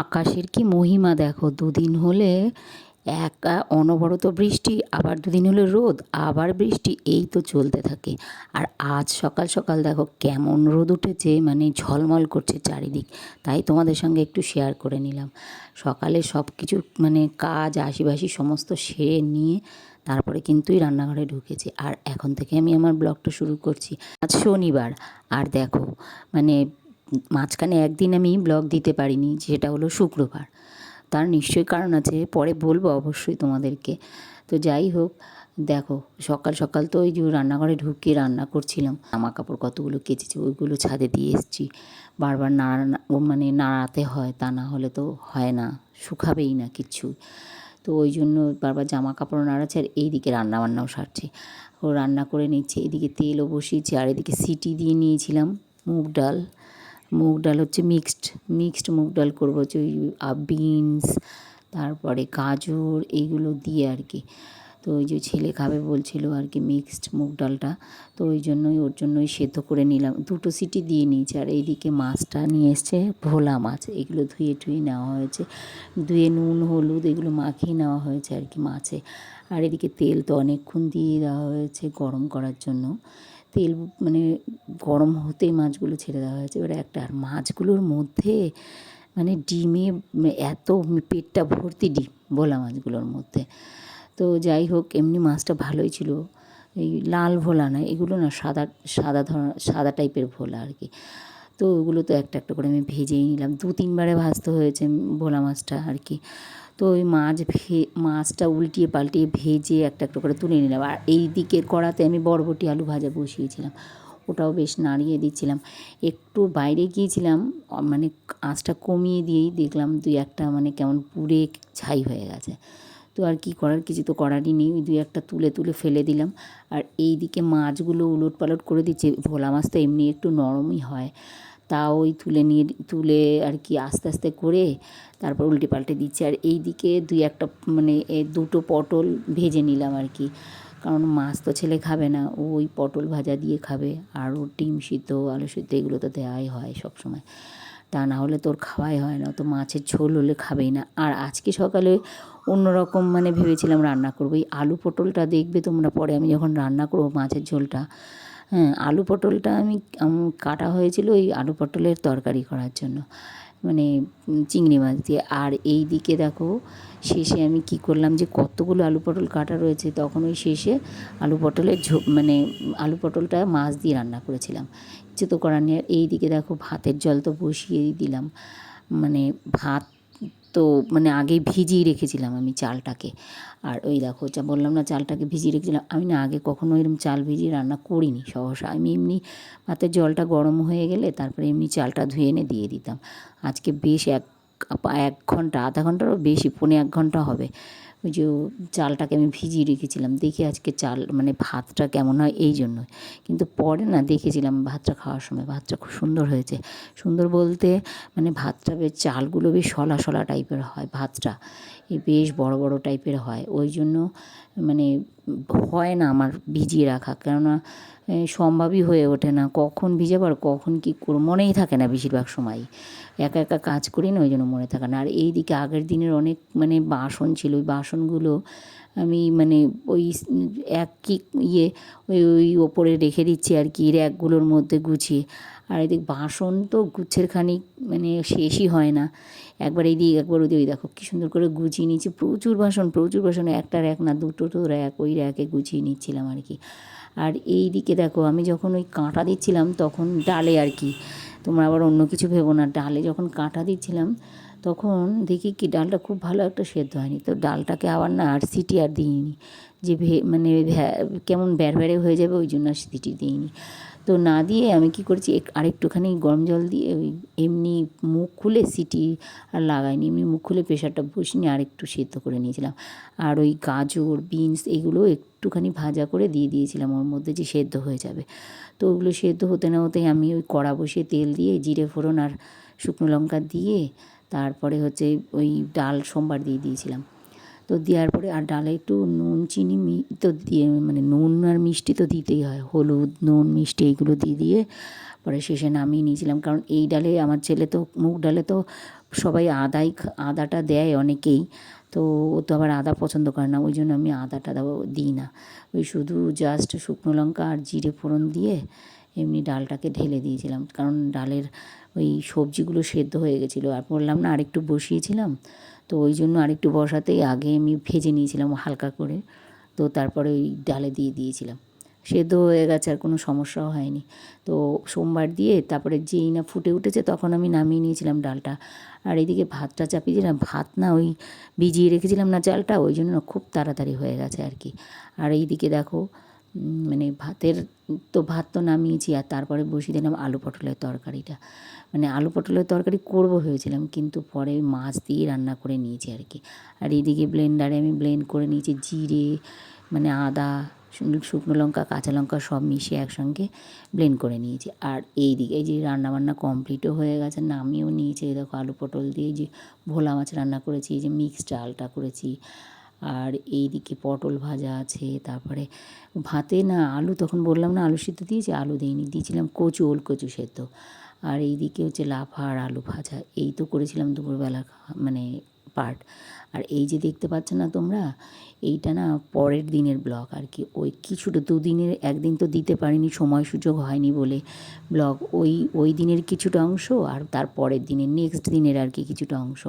আকাশের কি মহিমা দেখো? দুদিন হলে এক অনবরত বৃষ্টি, আবার দুদিন হলে রোদ, আবার বৃষ্টি, এই তো চলতে থাকে। আর আজ সকাল সকাল দেখো কেমন রোদ উঠেছে মানে ঝলমল করছে চারিদিক। তাই তোমাদের সঙ্গে একটু শেয়ার করে নিলাম। সকালে সব কিছু মানে কাজ আশিবাসি সমস্ত সেরে নিয়ে তারপরে কিন্তুই রান্নাঘরে ঢুকেছি। আর এখন থেকে আমি আমার ব্লগটা শুরু করছি। আজ শনিবার। আর দেখো মানে মাঝখানে একদিন আমি ব্লগ দিতে পারিনি, যেটা হলো শুক্রবার। তার নিশ্চয়ই কারণ আছে, পরে বলব অবশ্যই তোমাদেরকে। তো যাই হোক, দেখো, সকাল সকাল তো ওই যে রান্নাঘরে ঢুকে রান্না করছিলাম। জামা কাপড় কতগুলো কেচেছি, ওইগুলো ছাদে দিয়ে এসেছি। বারবার নাড়া মানে নাড়াতে হয়, তা না হলে তো হয় না, শুকাবেই না কিচ্ছু তো ওই জন্য বারবার জামা কাপড় নাড়াচ্ছে আর এইদিকে রান্না বান্নাও সারছে। ও রান্না করে নিচ্ছে, এদিকে তেলও বসিয়েছি, আর এদিকে সিটি দিয়ে নিয়েছিলাম মুগ ডাল। মুগ ডাল হচ্ছে মিক্সড মিক্সড মুগ ডাল করব, হচ্ছে ওই বিনস তারপরে গাজর, এইগুলো দিয়ে আর কি। তো ওই যে ছেলে খাবে বলছিল আর কি মিক্সড মুগ ডালটা। তো ওই জন্যই, ওর জন্যই সেদ্ধ করে নিলাম। দুটো সিটি দিয়ে নিয়েছি। আর এইদিকে মাছটা নিয়ে এসছে ভোলা মাছ। এগুলো ধুয়ে টুয়ে নেওয়া হয়েছে। ধুয়ে নুন, হলুদ এগুলো মাখিয়ে নেওয়া হয়েছে আর কি মাছে। আর এদিকে তেল তো অনেকক্ষণ দিয়ে দেওয়া হয়েছে গরম করার জন্য। তেল মানে গরম হতেই মাছগুলো ছেড়ে দেওয়া হয়েছে। এবার একটা আর মাছগুলোর মধ্যে মানে ডিমে এত পেটটা ভর্তি ডিম ভোলা মাছগুলোর মধ্যে। তো যাই হোক, এমনি মাছটা ভালোই ছিল। এই লাল ভোলা না এগুলো না সাদা সাদা ধরনের সাদা টাইপের ভোলা আর কি। তো ওগুলো তো একটা একটা করে আমি ভেজেই নিলাম। দু তিনবারে ভাজতে হয়েছে ভোলা মাছটা আর কি। তো ওই মাছ ভে, মাছটা উল্টিয়ে পাল্টিয়ে ভেজে একটা একটা করে তুলে নিলাম। আর এই দিকের কড়াতে আমি বরবটি আলু ভাজা বসিয়েছিলাম। ওটাও বেশ নাড়িয়ে দিচ্ছিলাম। একটু বাইরে গিয়েছিলাম মানে আঁচটা কমিয়ে দিয়েই দেখলাম দুই একটা মানে কেমন পুড়ে ছাই হয়ে গেছে। তো আর কি করার কিছু তো করারই নেই, ওই দুই একটা তুলে তুলে ফেলে দিলাম। আর এই দিকে মাছগুলো উলট পালট করে দিচ্ছে, ভোলা মাছ তো এমনি একটু নরমই হয়। তা ওই তুলে নিয়ে, তুলে আর কি আস্তে আস্তে করে তারপর উল্টে পাল্টে দিচ্ছে। আর এই দিকে দুই একটা মানে দুটো পটল ভেজে নিলাম আর কি। কারণ মাছ তো ছেলে খাবে না ওই পটল ভাজা দিয়ে খাবে। আর ও ডিম সিদ্ধ, আলু সিদ্ধ এগুলো তো দেওয়াই হয় সবসময়। তা না হলে তোর খাওয়াই হয় না তো মাছের ঝোল হলে খাবেই না। আর আজকে সকালে অন্যরকম মানে ভেবেছিলাম রান্না করব। এই আলু পটলটা দেখবে তোমরা পরে, আমি যখন রান্না করব মাছের ঝোলটা হ্যাঁ আলু পটলটা আমি কাটা হয়েছিল ওই আলু পটলের তরকারি করার জন্য। মানে চিংড়ি মাছ দিয়ে। আর এই দিকে দেখো, শেষে আমি কি করলাম যে, কতগুলো আলু পটল কাটা রয়েছে, তখন ওই শেষে আলু পটলের ঝো মানে আলু পটলটা মাছ দিয়ে রান্না করেছিলাম। কিছু তো করার নেই এই দিকে দেখো, ভাতের জল তো বসিয়েই দিলাম। মানে ভাত তো মানে আগে ভিজিয়ে রেখেছিলাম আমি চালটাকে। আর ওই দেখো, যা বললাম না চালটাকে ভিজিয়ে রেখেছিলাম, আমি না আগে কখনো এরকম চাল ভিজিয়ে রান্না করিনি সহসা। আমি এমনি ভাতের জলটা গরম হয়ে গেলে তারপরে এমনি চালটা ধুয়ে এনে দিয়ে দিতাম। আজকে বেশ এক এক ঘণ্টা, আধা ঘন্টারও বেশি, পৌনে এক ঘণ্টা হবে। ওই যে চালটাকে আমি ভিজিয়ে রেখেছিলাম। দেখি আজকে চাল মানে ভাতটা কেমন হয় এই জন্য কিন্তু পরে না দেখেছিলাম ভাতটা খাওয়ার সময়, ভাতটা খুব সুন্দর হয়েছে। সুন্দর বলতে মানে ভাতটা বেশ, চালগুলো বেশ সলা সলা টাইপের হয় ভাতটা। এই বেশ বড় বড় টাইপের হয়। ওই জন্য মানে হয় না আমার ভিজিয়ে রাখা। কেননা সম্ভবই হয়ে ওঠে না। কখন ভিজাবো আর কখন কী মনেই থাকে না বেশিরভাগ সময় একা একা কাজ করি না, ওই জন্য মনে থাকে না। আর এই দিকে আগের দিনের অনেক মানে বাসন ছিল, ওই বাসনগুলো আমি মানে ওই এক কি ইয়ে ওই ওই ওপরে রেখে দিচ্ছি আর কি, র্যাকগুলোর মধ্যে গুছিয়ে। আর এদিক বাসন তো গুচ্ছের খানিক মানে শেষই হয় না। একবার এই দিকে, একবার ওই দেখো কী সুন্দর করে গুছিয়ে নিচ্ছি প্রচুর বাসন প্রচুর বাসন, একটা র্যাক না, দুটো তো র্যাক, ওই র্যাকে গুছিয়ে নিচ্ছিলাম আর কি। আর এই দিকে দেখো, আমি যখন ওই কাঁটা দিচ্ছিলাম, তখন ডালে আর কি তোমরা আবার অন্য কিছু ভেবো না। ডালে যখন কাঁটা দিচ্ছিলাম, তখন দেখি কি ডালটা খুব ভালো একটা সেদ্ধ হয়নি। তো ডালটাকে আবার না আর সিটি আর দিইনি। যে ভে মানে কেমন ব্যারব্যারে হয়ে যাবে ওই জন্য আর সিটি দিইনি। তো না দিয়ে আমি কি করেছি আরেকটুখানি গরম জল দিয়ে ওই এমনি মুখ খুলে সিটি আর লাগাইনি। এমনি মুখ খুলে প্রেশারটা বসিয়ে আর একটু সেদ্ধ করে নিয়েছিলাম। আর ওই গাজর, বিনস, এগুলো একটুখানি ভাজা করে দিয়ে দিয়েছিলাম ওর মধ্যে যে সেদ্ধ হয়ে যাবে। তো ওগুলো সেদ্ধ হতে না হতেই আমি ওই কড়া বসিয়ে তেল দিয়ে, জিরে ফোড়ন আর শুকনো লঙ্কা দিয়ে তারপরে হচ্ছে ওই ডাল সোমবার দিয়ে দিয়েছিলাম। তো দেওয়ার পরে আর ডালে একটু নুন, চিনি মি, তো দিয়ে মানে নুন আর মিষ্টি তো দিতেই হয়। হলুদ, নুন, মিষ্টি এইগুলো দিয়ে দিয়ে পরে শেষে নামিয়ে নিয়েছিলাম। কারণ এই ডালে আমার ছেলে তো, মুগ ডালে তো সবাই আদাই আদাটা দেয় অনেকেই। তো ও তো আবার আদা পছন্দ করে না, ওই জন্য আমি আদা টাদা দিই না। ওই শুধু জাস্ট শুকনো লঙ্কা আর জিরে ফোড়ন দিয়ে এমনি ডালটাকে ঢেলে দিয়েছিলাম, কারণ ডালের ওই সবজিগুলো সেদ্ধ হয়ে গেছিল। আর বললাম না, আরেকটু বসিয়েছিলাম, তো ওই জন্য আরেকটু বসাতেই আগে আমি ভেজে নিয়েছিলাম হালকা করে, তো তারপরে ওই ডালে দিয়ে দিয়েছিলাম। সেদ্ধ হয়ে গেছে আর কোনো সমস্যাও হয়নি। তো সোমবার দিয়ে তারপরে যেই না ফুটে উঠেছে তখন আমি নামিয়ে নিয়েছিলাম ডালটা। আর এইদিকে ভাতটা চাপিয়ে দিলাম। ভাত না ওই ভিজিয়ে রেখেছিলাম না চালটা, ওই জন্য খুব তাড়াতাড়ি হয়ে গেছে আর কি। আর এইদিকে দেখো মানে ভাতের তো ভাত তো নামিয়েছি আর তারপরে বসিয়ে দিলাম আলু পটলের তরকারিটা। মানে আলু পটলের তরকারি করব হয়েছিলাম কিন্তু পরে মাছ দিয়ে রান্না করে নিয়েছি আর কি। আর এইদিকে ব্লেন্ডারে আমি ব্লেন্ড করে নিয়েছি জিরে মানে আদা শুকনো- লঙ্কা, কাঁচা লঙ্কা সব মিশিয়ে একসঙ্গে ব্লেন্ড করে নিয়েছি। আর এই দিকে যে রান্নাবান্না কমপ্লিটও হয়ে গেছে, নামিয়েও নিয়েছি। এই দেখো আলু পটল দিয়ে যে ভোলা মাছ রান্না করেছি, এই যে মিক্সড ডালটা করেছি। আর এই দিকে পটল ভাজা আছে, তারপরে ভাতে না আলু, তখন বললাম না আলু সিদ্ধ দিয়েছি, আলু দিইনি, দিয়েছিলাম কচু, ওল কচু সেদ্ধ। আর এই দিকে হচ্ছে লাফা আর আলু ভাজা, এই তো করেছিলাম দুপুরবেলা মানে পার্ট আর এই যে দেখতে পাচ্ছ না তোমরা, এইটা না পরের দিনের ব্লগ আর কি। ওই কিছুটা দুদিনের, একদিন তো দিতে পারিনি, সময় সুযোগ হয়নি বলে ব্লগ ওই ওই দিনের কিছুটা অংশ আর তার পরের দিনের নেক্সট দিনের আর কি কিছুটা অংশ।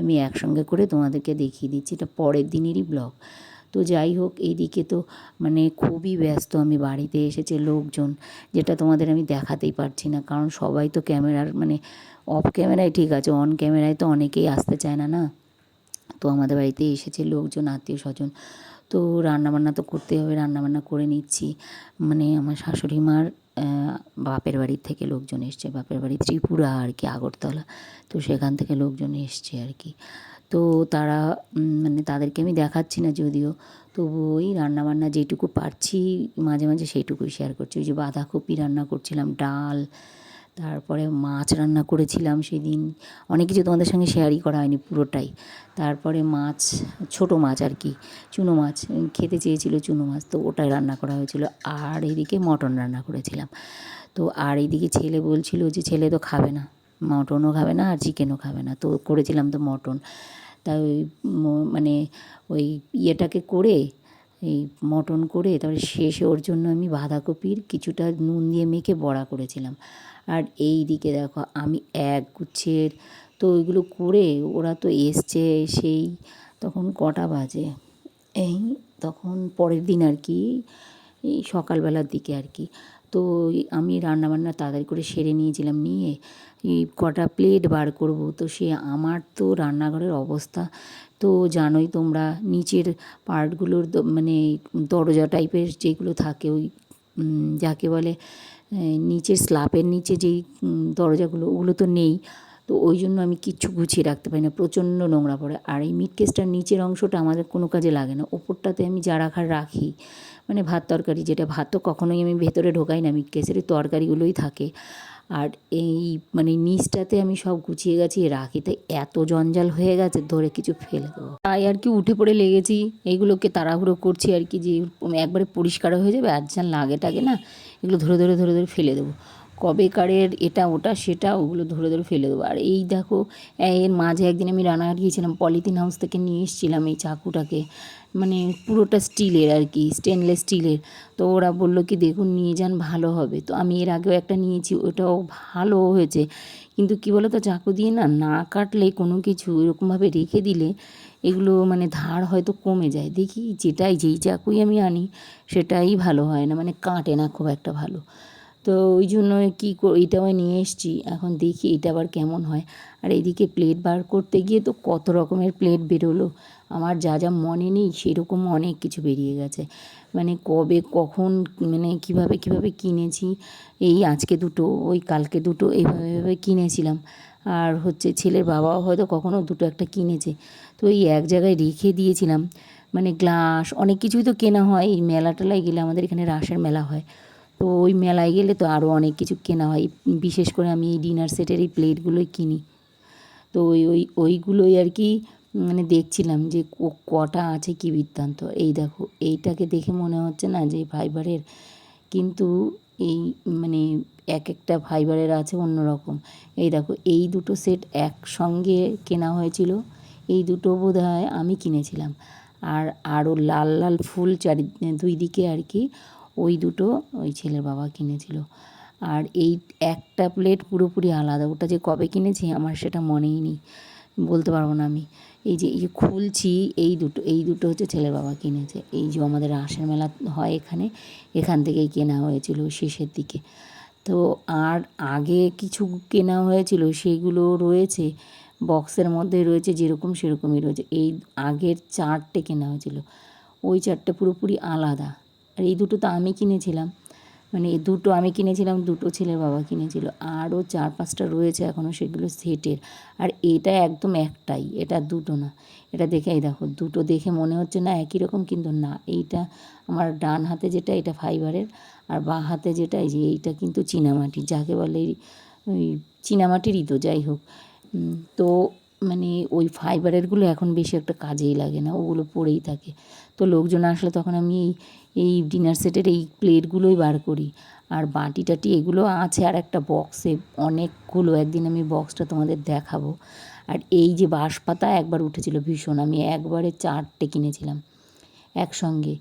আমি একসঙ্গে করে তোমাদেরকে দেখিয়ে দিচ্ছি, এটা পরের দিনেরই ব্লগ তো যাই হোক, এইদিকে তো মানে খুবই ব্যস্ত আমি বাড়িতে এসেছে লোকজন, যেটা তোমাদের আমি দেখাতেই পারছি না। কারণ সবাই তো ক্যামেরার মানে অফ ক্যামেরায় ঠিক আছে অন ক্যামেরায় তো অনেকেই আসতে চায় না না? তো আমাদের বাড়িতে এসেছে লোকজন, আত্মীয় স্বজন। তো রান্নাবান্না তো করতেই হবে, রান্নাবান্না করে নিচ্ছি। মানে আমার শাশুড়ি মার বাপের বাড়ির থেকে লোকজন এসছে। বাপের বাড়ি ত্রিপুরা আর কি, আগরতলা। তো সেখান থেকে লোকজন এসছে আর কি। তো তারা মানে তাদেরকে আমি দেখাচ্ছি না যদিও। তবু ওই রান্নাবান্না যেটুকু পারছি, মাঝে মাঝে সেইটুকুই শেয়ার করছি। ওই যে বাঁধাকপি রান্না করছিলাম, ডাল তারপরে মাছ রান্না করেছিলাম সেদিন। অনেক কিছু তোমাদের সঙ্গে শেয়ারই করা হয়নি পুরোটাই। তারপরে মাছ, ছোট মাছ আর কি, চুনো মাছ, খেতে চেয়েছিল চুনো মাছ, তো ওটাই রান্না করা হয়েছিল। আর এদিকে মটন রান্না করেছিলাম। তো আর এইদিকে ছেলে বলছিল যে, ছেলে তো খাবে না, মটনও খাবে না আর চিকেনও খাবে না। তো করেছিলাম তো মটন। তাই ওই মানে ওই ইয়েটাকে করে এই মটন করে, তারপরে শেষে ওর জন্য আমি বাঁধাকপির কিছুটা নুন দিয়ে মেখে বড়া করেছিলাম। আর এই দিকে দেখো, আমি এক গুচ্ছের, তো ওইগুলো করে ওরা তো এসছে সেই তখন কটা বাজে? এই তখন পরের দিন আর কি, এই সকালবেলার দিকে আর কি। তো আমি রান্নাবান্না তাড়াতাড়ি করে সেরে নিয়েছিলাম, নিয়ে এই কটা প্লেট বার করব। তো সে আমার তো রান্নাঘরের অবস্থা, তো জানোই তোমরা নিচের পার্টগুলোর মানে দরজা টাইপের যেগুলো থাকে ওই যাকে বলে নিচের স্ল্যাপের নিচে যেই দরজাগুলো, ওগুলো তো নেই। তো ওই জন্য আমি কিচ্ছু গুছিয়ে রাখতে পারি না, প্রচণ্ড নোংরা পড়ে। আর এই মিট কেসটার নিচের অংশটা আমাদের কোনো কাজে লাগে না, ওপরটাতে আমি যা রাখার রাখি। মানে ভাত তরকারি, যেটা ভাত তো কখনোই আমি ভেতরে ঢোকাই না মিট কেসের তরকারিগুলোই থাকে। আর এই মানে নিচটাতে আমি সব গুছিয়ে গাছিয়ে রাখি তাই এত জঞ্জাল হয়ে গেছে, ধরে কিছু ফেলে দেবো। তাই আর কি উঠে পড়ে লেগেছি এইগুলোকে তাড়াহুড়ো করছি আর কি, যে একবারে পরিষ্কার হয়ে যাবে, আর যা লাগে টাগে না, এগুলো ধরে ধরে ধরে ধরে ফেলে দেবো। কবেকারের এটা, ওটা, সেটা, ওগুলো ধরে ধরে ফেলে দেবো। আর এই দেখো এর মাঝে একদিন আমি রান্নাঘাট গিয়েছিলাম, পলিথিন হাউস থেকে নিয়ে এসেছিলাম এই চাকুটাকে। মানে পুরোটা স্টিলের আর কি স্টেনলেস স্টিলের তো ওরা বলল কি, দেখুন, নিয়ে যান, ভালো হবে। তো আমি এর আগেও একটা নিয়েছি, ওটাও ভালো হয়েছে। কিন্তু কী বলো তো চাকু দিয়ে না না কাটলে কোনো কিছু এরকমভাবে রেখে দিলে এগুলো মানে ধার হয়তো কমে যায়। দেখি যেটাই, যেই চাকুই আমি আনি, সেটাই ভালো হয় না মানে কাটে না খুব একটা ভালো। তো ওই জন্য কী এইটাও নিয়ে এসেছি, এখন দেখি এটা আবার কেমন হয়। আর এইদিকে প্লেট বার করতে গিয়ে তো কত রকমের প্লেট বেরোলো। আমার যা যা মনে নেই সেরকম অনেক কিছু বেরিয়ে গেছে। মানে কবে, কখন মানে কীভাবে কীভাবে কিনেছি, এই আজকে দুটো, ওই কালকে দুটো, এইভাবে এইভাবে কিনেছিলাম। আর হচ্ছে ছেলের বাবাও হয়তো কখনও দুটো একটা কিনেছে। তো এই এক জায়গায় রেখে দিয়েছিলাম। মানে গ্লাস, অনেক কিছুই তো কেনা হয়। এই মেলা টেলায় গেলে আমাদের এখানে রাসের মেলা হয়। তো ওই মেলায় গেলে তো আরও অনেক কিছু কেনা হয়। বিশেষ করে আমি এই ডিনার সেটের এই প্লেটগুলোই কিনি। তো ওই ওই, ওইগুলোই আর কি মানে দেখছিলাম যে কটা আছে কি বৃত্তান্ত। এই দেখো, এইটাকে দেখে মনে হচ্ছে না যে ফাইবারের, কিন্তু এই মানে এক একটা ফাইবারের আছে অন্য রকম। এই দেখো, এই দুটো সেট একসঙ্গে কেনা হয়েছিল, এই দুটো বোধ হয় আমি কিনেছিলাম। আর আরও লাল লাল ফুল চারি, দুই দিকে আর কি ওই দুটো ওই ছেলের বাবা কিনেছিল। আর এই একটা প্লেট পুরোপুরি আলাদা। ওটা যে কবে কিনেছি আমার সেটা মনেই নেই, বলতে পারব না আমি। এই যে এই যে খুলছি, এই দুটো এই দুটো হচ্ছে ছেলের বাবা কিনেছে। এই যে আমাদের রাসের মেলা হয় এখানে, এখান থেকেই কেনা হয়েছিল শেষের দিকে। তো আর আগে কিছু কেনা হয়েছিল, সেগুলো রয়েছে, বক্সের মধ্যে রয়েছে, যেরকম সেরকমই রয়েছে। এই আগের চারটে কেনা হয়েছিল। ওই চারটে পুরোপুরি আলাদা। আর এই দুটো তো আমি কিনেছিলাম। মানে দুটো আমি কিনেছিলাম, দুটো ছেলের বাবা কিনেছিল। আরও চার পাঁচটা রয়েছে এখনও সেগুলো সেটের। আর এটা একদম একটাই, এটা দুটো না। এটা দেখে, এই দেখো, দুটো দেখে মনে হচ্ছে না একই রকম, কিন্তু না, এইটা আমার ডান হাতে যেটা, এটা ফাইবারের। আর বাঁ হাতে যেটা যে এইটা কিন্তু চীনামাটি যাকে বলে ওই চীনামাটিরই তো, যাই হোক। তো মানে ওই ফাইবারেরগুলো এখন বেশি একটা কাজেই লাগে না, ওগুলো পড়েই থাকে। তো লোকজন আসলে তখন আমি এই এই ডিনার সেটের এই প্লেটগুলোই বার করি। আর বাটি টাটি এগুলো আছে আর একটা বক্সে অনেকগুলো, একদিন আমি বক্সটা তোমাদের দেখাবো। আর এই যে বাঁশপাতা একবার উঠেছিল ভীষণ, আমি একবারে চারটে কিনেছিলাম একসঙ্গে।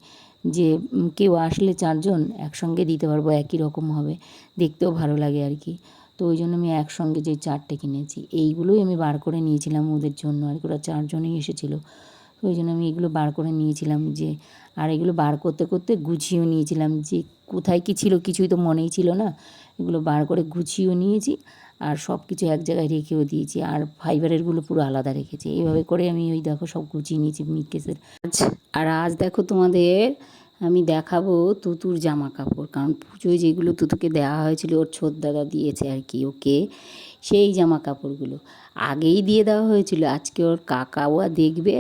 যে কেউ আসলে চারজন একসঙ্গে দিতে পারব, একই রকম হবে। দেখতেও ভালো লাগে আর কি। তো ওই জন্য আমি একসঙ্গে যে চারটে কিনেছি। এইগুলোই আমি বার করে নিয়েছিলাম ওদের জন্য। আর কি, ওরা চারজনেই এসেছিল। ওই জন্য আমি এগুলো বার করে নিয়েছিলাম যে, আর এগুলো বার করতে করতে গুছিয়েও নিয়েছিলাম যে, কোথায় কী ছিল কিছুই তো মনেই ছিল না। এগুলো বার করে গুছিয়েও নিয়েছি আর সব কিছু এক জায়গায় রেখেও দিয়েছি আর ফাইবারেরগুলো পুরো আলাদা রেখেছি। এইভাবে করে আমি ওই দেখো সব গুছিয়ে নিয়েছি মিটকেসের আজ, আর আজ দেখো তোমাদের আমি দেখাবো তুতুর জামা কাপড় কারণ পুজোয় যেগুলো তুতুকে দেওয়া হয়েছিল, ওর ছোট দাদা দিয়েছে আর কি ওকে। সেই জামা কাপড়গুলো আগেই দিয়ে দেওয়া হয়েছিল, আজকে ওর কাকাওয়া দেখবে,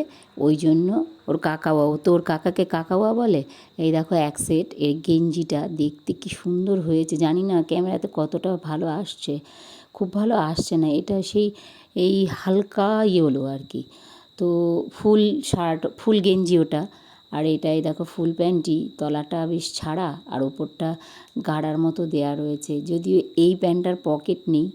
ওই জন্য ওর কাকাওয়া ও তো ওর কাকাকে কাকাওয়া বলে? এই দেখো এক সেট এর গেঞ্জিটা দেখতে কি সুন্দর হয়েছে, জানি না ক্যামেরাতে কতটা ভালো আসছে। খুব ভালো আসছে না, এটা সেই, এই হালকা ইয়েলো আর কি। তো ফুল শার্ট, ফুল গেঞ্জি ওটা। আর এটাই দেখো ফুল প্যান্টটি তলাটা বেশ ছাড়া আর ওপরটা গাড়ার মতো দেয়া রয়েছে। যদিও এই প্যান্টটার পকেট নেই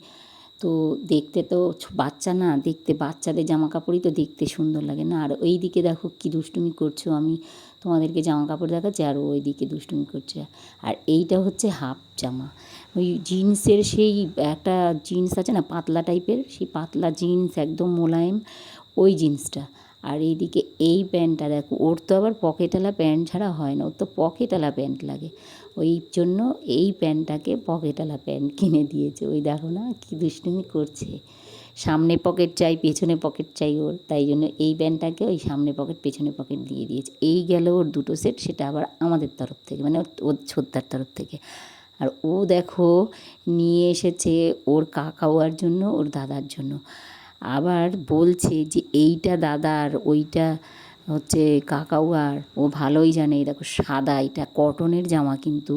তো দেখতে তো বাচ্চা না, দেখতে বাচ্চাদের জামা কাপড়ই তো দেখতে সুন্দর লাগে না। আর ওই দিকে দেখো কি দুষ্টুমি করছ, আমি তোমাদেরকে জামা কাপড় দেখাচ্ছি, আর ওই দিকে দুষ্টুমি করছে। আর এইটা হচ্ছে হাফ জামা। ওই জিন্সের সেই একটা জিন্স আছে না, পাতলা টাইপের, সেই পাতলা জিন্স একদম মোলায়েম, ওই জিন্সটা। আর এইদিকে এই প্যান্টটা দেখো, ওর তো আবার পকেটালা প্যান্ট ছাড়া হয় না, ওর তো পকেটালা প্যান্ট লাগে। ওই জন্য এই প্যান্টটাকে পকেটালা প্যান্ট কিনে দিয়েছে। ওই দেখো না কি দুষ্টুমি করছে। সামনে পকেট চাই, পেছনে পকেট চাই ওর। তাই জন্য এই প্যান্টটাকে ওই সামনে পকেট, পেছনে পকেট দিয়ে দিয়েছে। এই গেল ওর দুটো সেট, সেটা আবার আমাদের তরফ থেকে মানে ওর- ছোটদার তরফ থেকে। আর ও দেখো নিয়ে এসেছে ওর কাকাওয়ার জন্য, ওর দাদার জন্য। আবার বলছে যে এইটা দাদার ওইটা হচ্ছে কাকাউয়ার ও ভালোই জানে। এই দেখো সাদা, এটা কটনের জামা কিন্তু।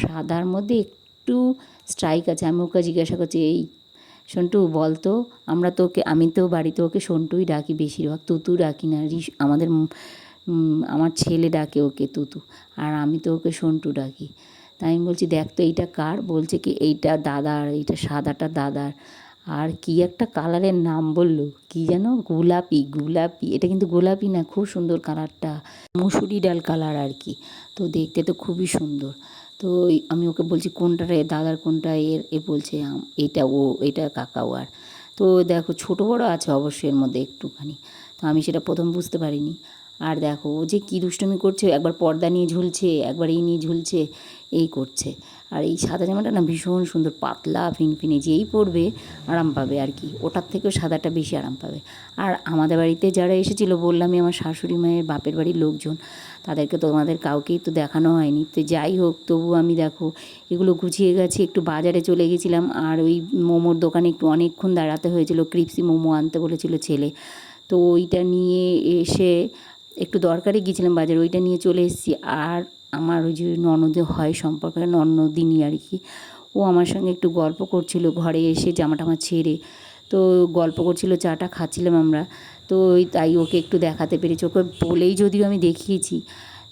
সাদার মধ্যে একটু স্ট্রাইক আছে। আমি ওকে জিজ্ঞাসা করছি, এই সন্টু বল তো, আমরা তো ওকে আমি তো বাড়িতে ওকে সন্টুই ডাকি বেশিরভাগ, তুতু ডাকি না আমাদের আমার ছেলে ডাকে ওকে তুতু, আর আমি তো ওকে সন্টু ডাকি। তাই আমি বলছি, দেখ তো এইটা কার? বলছে কি, এইটা দাদার, এইটা সাদাটা দাদার। আর কি একটা কালারের নাম বলল? কি যেন গোলাপি গোলাপি। এটা কিন্তু গোলাপি না, খুব সুন্দর কালারটা। মুসুরি ডাল কালার আর কি। তো দেখতে তো খুবই সুন্দর। তো আমি ওকে বলছি কোনটা রে দাদার কোনটা? এর এ বলছে এটা ও, এটা কাকাও আর। তো দেখো, ছোটো বড়ো আছে অবশ্যই এর মধ্যে একটুখানি। তো আমি সেটা প্রথম বুঝতে পারিনি। আর দেখো, ও যে কী দুষ্টুমি করছে, একবার পর্দা নিয়ে ঝুলছে, একবার এই নিয়ে ঝুলছে, এই করছে। আর এই সাদা জামাটা না ভীষণ সুন্দর, পাতলা, ফিনফিনে যেই পরবে আরাম পাবে আর কি। ওটার থেকেও সাদাটা বেশি আরাম পাবে। আর আমাদের বাড়িতে যারা এসেছিল, বললামই আমার শাশুড়ি মায়ের বাপের বাড়ির লোকজন, তাদেরকে তোমাদের কাউকেই তো দেখানো হয়নি। তো যাই হোক তবু আমি দেখো, এগুলো গুছিয়ে গেছি একটু বাজারে চলে গেছিলাম। আর ওই মোমোর দোকানে একটু অনেকক্ষণ দাঁড়াতে হয়েছিল, ক্রিপসি মোমো আনতে বলেছিল ছেলে। তো ওইটা নিয়ে এসে একটু দরকারে গিয়েছিলাম বাজারে, ওইটা নিয়ে চলে এসেছি। আর আমার ওই যে ননদে হয় সম্পর্কে, ননদিনী আর কি। ও আমার সঙ্গে একটু গল্প করছিল ঘরে এসে জামা টামা ছেড়ে। তো গল্প করছিল, চাটা খাচ্ছিলাম আমরা। তো ওই তাই ওকে একটু দেখাতে পেরেছি। ওকে বলেই যদিও আমি দেখিয়েছি।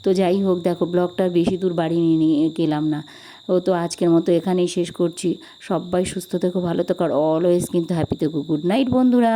তো যাই হোক, দেখো ব্লগটা বেশি দূর বাড়ি নিয়ে নিয়ে গেলাম না। ও তো আজকের মতো এখানেই শেষ করছি। সবাই সুস্থ থেকো, ভালো থেকো, আর অলওয়েজ কিন্তু হ্যাপি থেকো। গুড নাইট বন্ধুরা।